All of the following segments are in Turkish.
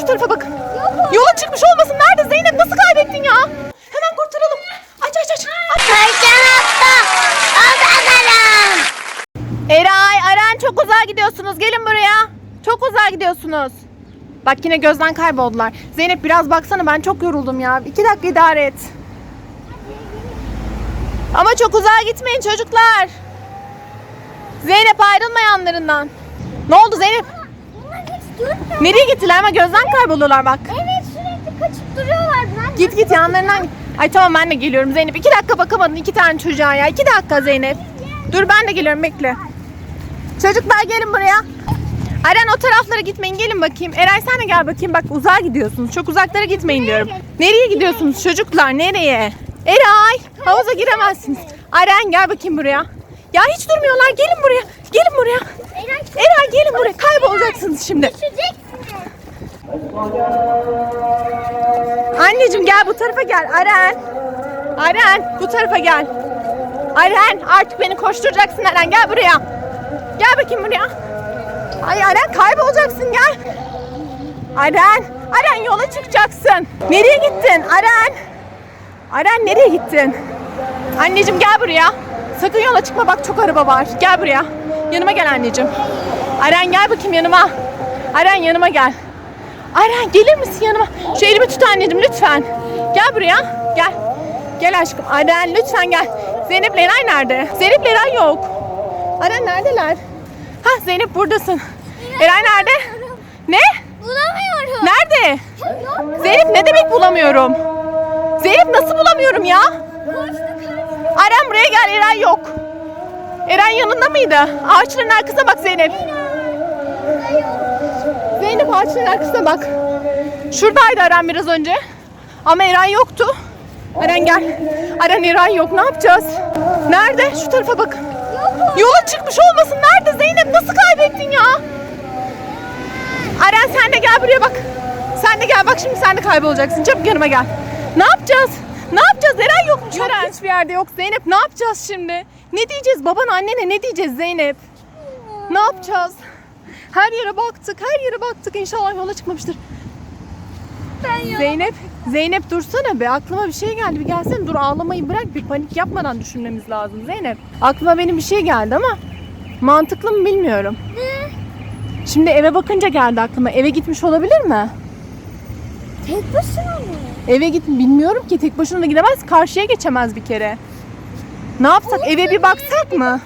şu tarafa bakın. Yola çıkmış olmasın. Nerede Zeynep? Nasıl kaybettin ya? Hemen kurtaralım. Aç aç aç. aç. Eray, Aren çok uzağa gidiyorsunuz. Gelin buraya. Çok uzağa gidiyorsunuz. Bak yine gözden kayboldular. Zeynep biraz baksana ben çok yoruldum ya. İki dakika idare et. Ama çok uzağa gitmeyin çocuklar. Zeynep ayrılma yanlarından. Ne oldu Zeynep? Durmuyor. Nereye gittiler ama gözden kayboluyorlar bak. Evet sürekli kaçıp duruyorlar. Ben Git git yanlarından git. Ay tamam ben de geliyorum Zeynep. İki dakika bakamadın iki tane çocuğa ya. İki dakika Zeynep. Dur ben de geliyorum bekle. Çocuklar gelin buraya. Aren o taraflara gitmeyin gelin bakayım. Eray sen de gel bakayım bak uzağa gidiyorsunuz. Çok uzaklara gitmeyin diyorum. Nereye gidiyorsunuz çocuklar nereye? Eray havuza giremezsiniz. Aren gel bakayım buraya. Ya hiç durmuyorlar gelin buraya. Gelin buraya. Eren gelin buraya kaybolacaksınız şimdi. Anneciğim gel bu tarafa gel. Aren. Aren bu tarafa gel. Aren artık beni koşturacaksın Aren gel buraya. Gel bakayım buraya. Ay Aren kaybolacaksın gel. Aren. Aren yola çıkacaksın. Nereye gittin Aren? Aren nereye gittin? Anneciğim gel buraya. Sakın yola çıkma bak çok araba var. Gel buraya. Yanıma gel anneciğim. Aren gel bakayım yanıma. Aren yanıma gel. Aren gelir misin yanıma? Şu elimi tut anneciğim lütfen. Gel buraya. Gel. Gel aşkım. Aren lütfen gel. Zeynep Leray nerede? Zeynep Leray yok. Aren neredeler? Ha Zeynep buradasın. Eray nerede? Ne? Bulamıyorum. Nerede? Yok. Zeynep ne demek bulamıyorum? Zeynep nasıl bulamıyorum ya? Aren buraya gel Eray yok. Eren yanında mıydı? Ağaçların arkasına bak Zeynep. Zeynep ağaçların arkasına bak. Şuradaydı Eren biraz önce. Ama Eren yoktu. Eren gel. Eren Eren yok. Ne yapacağız? Nerede? Şu tarafa bak. Yola çıkmış olmasın. Nerede Zeynep? Nasıl kaybettin ya? Eren sen de gel buraya bak. Sen de gel bak şimdi sen de kaybolacaksın. Çabuk yanıma gel. Ne yapacağız? Ne yapacağız? Eren yokmuş. Yok hiçbir yerde yok Zeynep. Ne yapacağız şimdi? Ne diyeceğiz? Baban annene ne diyeceğiz Zeynep? Ne yapacağız? Her yere baktık, her yere baktık. İnşallah yola çıkmamıştır. Ben yok. Zeynep, Zeynep dursana be. Aklıma bir şey geldi. Bir gelsene. Dur ağlamayı bırak. Bir panik yapmadan düşünmemiz lazım Zeynep. Aklıma benim bir şey geldi ama mantıklı mı bilmiyorum. Ne? Şimdi eve bakınca geldi aklıma. Eve gitmiş olabilir mi? Tek başına mı? Eve git bilmiyorum ki tek başına da gidemez. Karşıya geçemez bir kere. Ne yapsak? Eve bir baksak mı?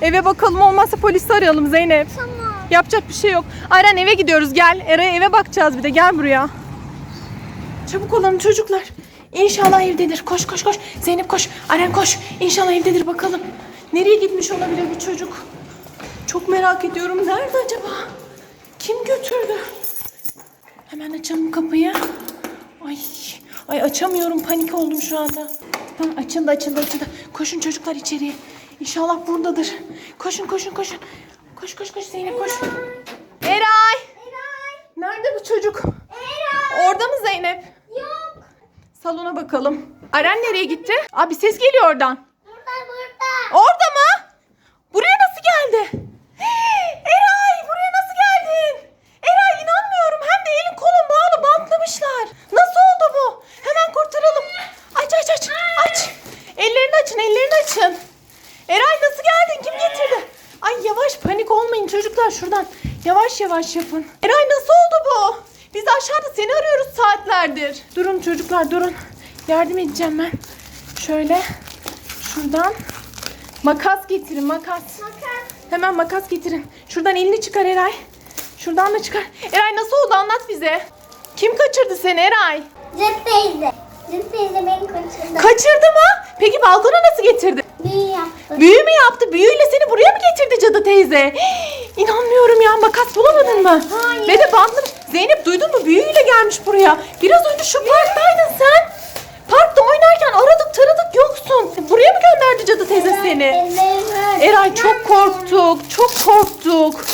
Eve bakalım olmazsa polisi arayalım Zeynep. Tamam. Yapacak bir şey yok. Aynen eve gidiyoruz gel. Eray'a eve bakacağız bir de gel buraya. Çabuk olalım çocuklar. İnşallah evdedir. Koş koş koş. Zeynep koş. Aren koş. İnşallah evdedir bakalım. Nereye gitmiş olabilir bu çocuk? Çok merak ediyorum. Nerede acaba? Kim götürdü? Hemen açalım kapıyı. Ay, ay açamıyorum. Panik oldum şu anda. Tamam açıldı açıldı açıldı. Koşun çocuklar içeriye. İnşallah buradadır. Koşun koşun koşun. Koş koş koş Zeynep koş. Eray. Eray. Nerede bu çocuk? Eray. Orada mı Zeynep? Yok. Salona bakalım. Aren nereye gitti? Abi ses geliyor oradan. Burada burada. Orada mı? Buraya nasıl geldi? Eray buraya nasıl geldin? Eray inanmıyorum. Hem de elin kolun bağlı bantlamışlar. Nasıl oldu bu? Hemen kurtaralım. Aç aç aç. Aç. Ellerini açın ellerini açın. Eray nasıl geldin? Kim getirdi? Ay yavaş panik olmayın çocuklar şuradan. Yavaş yavaş yapın. Eray nasıl oldu bu? Biz aşağıda seni arıyoruz saatlerdir. Durun çocuklar durun. Yardım edeceğim ben. Şöyle şuradan makas getirin makas. Makas. Hemen makas getirin. Şuradan elini çıkar Eray. Şuradan da çıkar. Eray nasıl oldu anlat bize. Kim kaçırdı seni Eray? Cep teyze. Cep teyze beni kaçırdı. Kaçırdı mı? Peki balkona nasıl getirdi? Büyü yaptı. Büyü mü yaptı? Büyüyle seni buraya mı getirdi Hii, İnanmıyorum ya makas bulamadın mı? Hayır. Ve de bantlamış. Zeynep duydun mu? Büyüyle gelmiş buraya. Biraz önce şu parktaydın sen. Parkta oynarken aradık taradık yoksun. Buraya mı gönderdi cadı teyze seni? Ellerimi Eray çok korktuk, çok korktuk.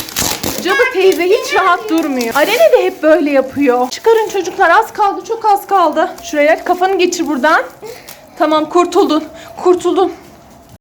Cadı teyze hiç rahat durmuyor. Arene de hep böyle yapıyor. Çıkarın çocuklar az kaldı, çok az kaldı. Şuraya kafanı geçir buradan. Tamam kurtuldun, kurtuldun.